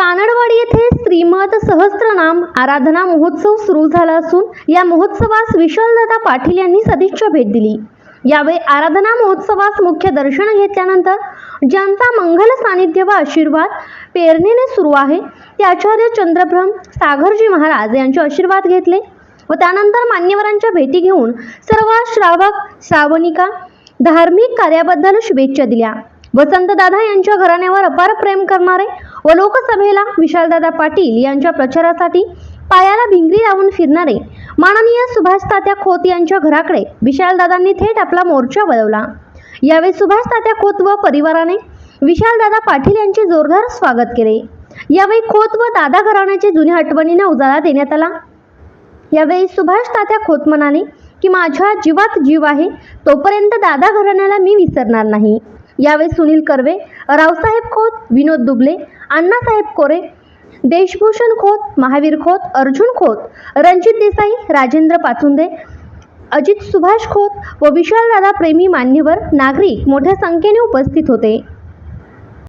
श्रीमद सहस्त्रनाम आराधना महोत्सव सुरू झाला असून या महोत्सवास विशालदादा पाटील यांनी सदिच्छा भेट दिली. यावेळी आराधना महोत्सवास मुख्य दर्शन घेतल्यानंतर ज्यांचा मंगल सानिध्य व आशीर्वाद पेरणीने सुरू आहे ते आचार्य चंद्रभ्रम सागरजी महाराज यांचे आशीर्वाद घेतले व त्यानंतर मान्यवरांच्या भेटी घेऊन सर्व श्रावक श्रावणिका धार्मिक कार्याबद्दल शुभेच्छा दिल्या. वसंतदादा यांच्या घराण्यावर अपार प्रेम करणारे व लोकसभेला विशालदादा पाटील यांच्या प्रचारासाठी पायाला भिंगरी लावून फिरणारे माननीय सुभाष तात्या खोत यांच्या घराकडे विशालदादांनी थेट आपला मोर्चा वळवला. यावेळी सुभाष तात्या खोत व परिवाराने विशालदादा पाटील यांचे जोरदार स्वागत केले. यावेळी खोत व दादा घराण्याचे जुन्या आठवणींना उजाळा देण्यात आला. यावेळी सुभाष तात्या खोत म्हणाले की माझ्या जीवात जीव आहे तोपर्यंत दादा घराण्याला मी विसरणार नाही. यावेळी सुनील कर्वे रावसाहेब खोत विनोद दुबले अण्णासाहेब कोरे देशभूषण खोत महावीर खोत अर्जुन खोत रणजित देसाई राजेंद्र पाचुंदे अजित सुभाष खोत व विशालदादा प्रेमी मान्यवर नागरिक मोठ्या संख्येने उपस्थित होते.